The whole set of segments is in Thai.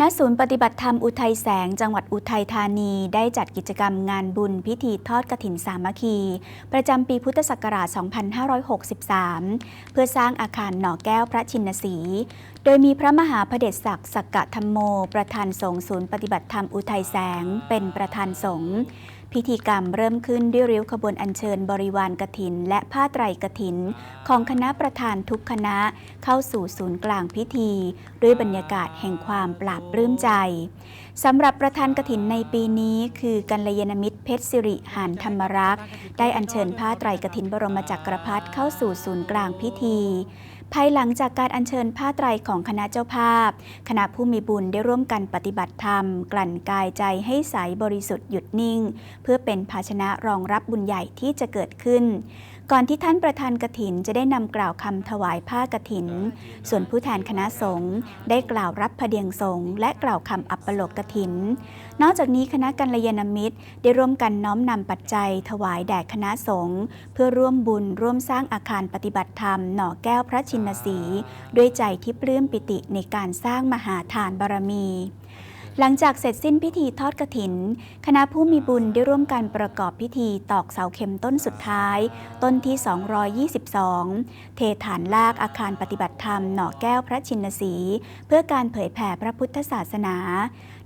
ณศูนย์ปฏิบัติธรรมอุทัยแสงจังหวัดอุทัยธานีได้จัดกิจกรรมงานบุญพิธีทอดกระถินสามัคคี ประจำปีพุทธศักราช 2563 เพื่อสร้างอาคารหน่อแก้วพระชินสี โดยมีพระมหาพระเดชศักดิ์สักกะธรรมโม ประธานสงฆ์ศูนย์ปฏิบัติธรรมอุทัยแสงเป็นประธานสงฆ์ พิธีกรรมเริ่มขึ้นด้วยริ้วขบวนอัญเชิญบริวารกฐิน และผ้าไตรกฐิน ของคณะประธานทุกคณะเข้าสู่ศูนย์กลางพิธี ด้วยบรรยากาศแห่งความปราบปลื้มใจสำหรับประธานกฐินในปีนี้ คือกัลยาณมิตรเพชรสิริหานธรรมรักษ์ได้อัญเชิญผ้าไตรกฐินบรมจักรพรรดิเข้าสู่ศูนย์กลางพิธี ภายหลังจากการอัญเชิญผ้าไตรของคณะเจ้าภาพ คณะผู้มีบุญได้ร่วมกันปฏิบัติธรรม กลั่นกายใจให้ใสบริสุทธิ์หยุดนิ่ง เพื่อเป็นภาชนะรองรับบุญใหญ่ที่จะเกิดขึ้น ก่อนที่ท่านประธานกฐินจะได้นำกล่าวคำถวายผ้ากฐิน ส่วนผู้แทนคณะสงฆ์ได้กล่าวรับพเดียงสงฆ์และกล่าวคำอัปปโลกกฐิน นอกจากนี้คณะกัลยาณมิตรได้ร่วมกันน้อมนำปัจจัย ถวายแด่คณะสงฆ์เพื่อร่วมบุญร่วมสร้างอาคารปฏิบัติธรรม หน่อแก้วพระชินสี ด้วยใจที่ปลื้มปิติในการสร้างมหาทานบารมี หลังจากเสร็จสิ้นพิธีทอดกฐิน คณะผู้มีบุญได้ร่วมกันประกอบพิธีตอกเสาเข็มต้นสุดท้าย ต้นที่ 222 เทฐานลากอาคารปฏิบัติธรรมหน่อแก้วพระชินสี เพื่อการเผยแผ่พระพุทธศาสนา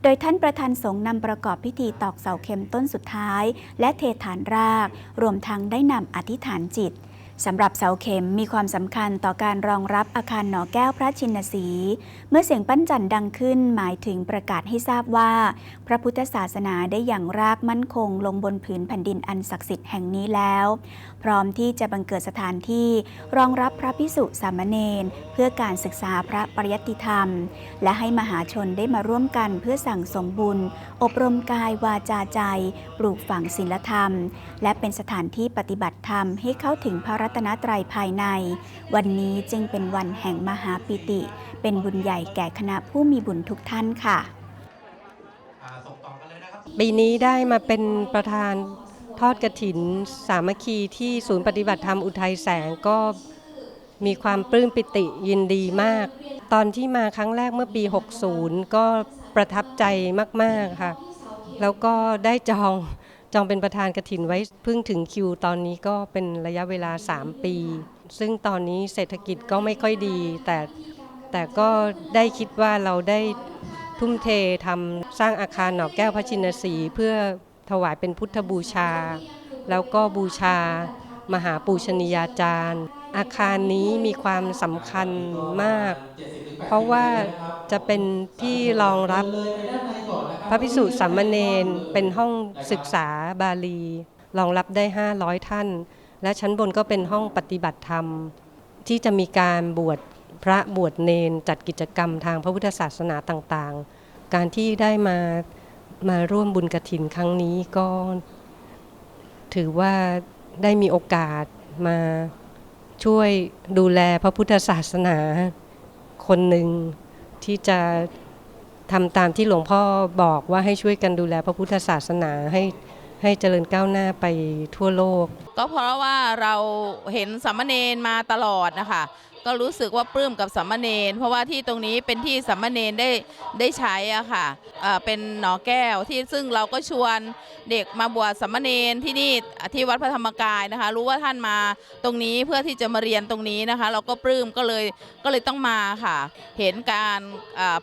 โดยท่านประธานสงฆ์นำประกอบพิธีตอกเสาเข็มต้นสุดท้าย และเทฐานราก รวมทั้งได้นำอธิษฐานจิต สำหรับเสาเข็มมีความสำคัญต่อการรองรับอาคารหนอแก้วพระชินสี เมื่อเสียงปั้นจันดังขึ้นหมายถึงประกาศให้ทราบว่า พระพุทธศาสนาได้อย่างรากมั่นคงลงบนผืนแผ่นดินอันศักดิ์สิทธิ์แห่งนี้แล้ว พร้อมที่จะบังเกิดสถานที่รองรับพระพิสุสามเณรเพื่อการศึกษาพระปริยัติธรรม และให้มหาชนได้มาร่วมกันเพื่อสั่งสมบุญ อบรมกายวาจาใจ ปลูกฝังศีลธรรม และเป็นสถานที่ปฏิบัติธรรมให้เข้าถึงพระรัตนตรัยภายใน วันนี้จึงเป็นวันแห่งมหาปิติ เป็นบุญใหญ่แก่คณะผู้มีบุญทุกท่านค่ะปีนี้ได้มาเป็นประธานทอดกระถิน สามัคคีที่ศูนย์ปฏิบัติธรรมอุทัยแสงก็มีความปลื้มปิติยินดีมาก ตอนที่มาครั้งแรกเมื่อปี 60 ก็ประทับใจมาก ๆ ค่ะ แล้วก็ได้จอง จองเป็นประธานกระถินไว้เพิ่งถึงคิวตอนนี้ก็เป็นระยะเวลา 3 ปี ซึ่งตอนนี้เศรษฐกิจก็ไม่ค่อยดี แต่แต่ก็ได้คิดว่าเราได้ทุ่มเททำสร้างอาคารหนอกแก้วพระชินสีเพื่อถวายเป็นพุทธบูชา แล้วก็บูชามหาปูชนียาจารย์ อาคารนี้มีความสำคัญมาก เพราะว่าจะเป็นที่รองรับ พระพิสุสามเณรเป็นห้องศึกษาบาลี รองรับได้ 500 ท่าน และชั้นบนก็เป็นห้องปฏิบัติธรรม ที่จะมีการบวชพระบวชเนนจัดกิจกรรมทางพระพุทธศาสนาต่างๆ การที่ได้มามาร่วมบุญกระถินครั้งนี้ก็ถือว่าได้มีโอกาสมาช่วยดูแลพระพุทธศาสนาคนหนึ่งที่จะ ทำตามที่หลวงพ่อบอกว่าให้ช่วยกันดูแลพระพุทธศาสนาให้ให้เจริญก้าวหน้าไปทั่วโลก ก็เพราะว่าเราเห็นสามเณรมาตลอดนะคะ ก็รู้สึกว่าปลื้มกับสามเณรเพราะว่าที่ตรงนี้เป็นที่สามเณรได้ได้ใช้อะค่ะเอ่อเป็นหนอแก้วที่ซึ่งเราก็ชวนเด็กมาบวชสามเณรที่นี่ที่วัดพระธรรมกายนะคะ รู้ว่าท่านมาตรงนี้เพื่อที่จะมาเรียนตรงนี้นะคะ เราก็ปลื้มก็เลยก็เลยต้องมาค่ะ เห็นการ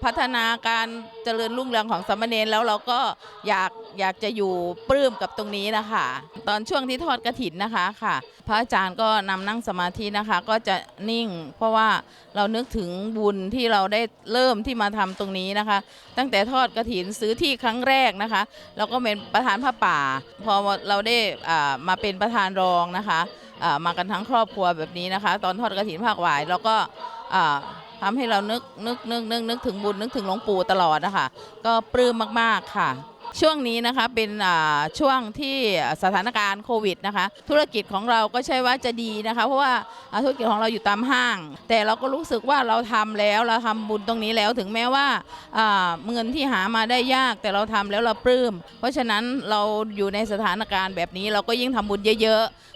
พัฒนาการเจริญรุ่งเรืองของสามเณรแล้วเราก็อยากอยากจะอยู่ปลื้มกับตรงนี้นะคะ ตอนช่วงที่ทอดกระถินนะคะค่ะ พระอาจารย์ก็นำนั่งสมาธินะคะ ก็จะนิ่งเพราะว่าเรานึกถึงบุญที่เราได้เริ่มที่มาทำตรงนี้นะคะ ตั้งแต่ทอดกระถินซื้อที่ครั้งแรกนะคะเราก็เป็นประธานผ้าป่า พอเราได้มาเป็นประธานรองนะคะมากันทั้งครอบครัวแบบนี้นะคะ ตอนทอดกระถินภาคหวายเราก็อ่าทำให้เรานึกนึกนึกนึกนึกถึงบุญนึกถึงหลวงปู่ตลอดนะคะก็ปลื้มมากๆค่ะ ช่วงนี้นะคะเป็นช่วงที่สถานการณ์โควิดนะคะธุรกิจของเราก็ใช่ว่าจะดีนะคะเพราะว่าธุรกิจของเราอยู่ตามห้าง แต่เราก็รู้สึกว่าเราทำแล้วเราทำบุญตรงนี้แล้วถึงแม้ว่าเงินที่หามาได้ยากแต่เราทำแล้วเราปลื้ม เพราะฉะนั้นเราอยู่ในสถานการณ์แบบนี้เราก็ยิ่งทำบุญเยอะๆ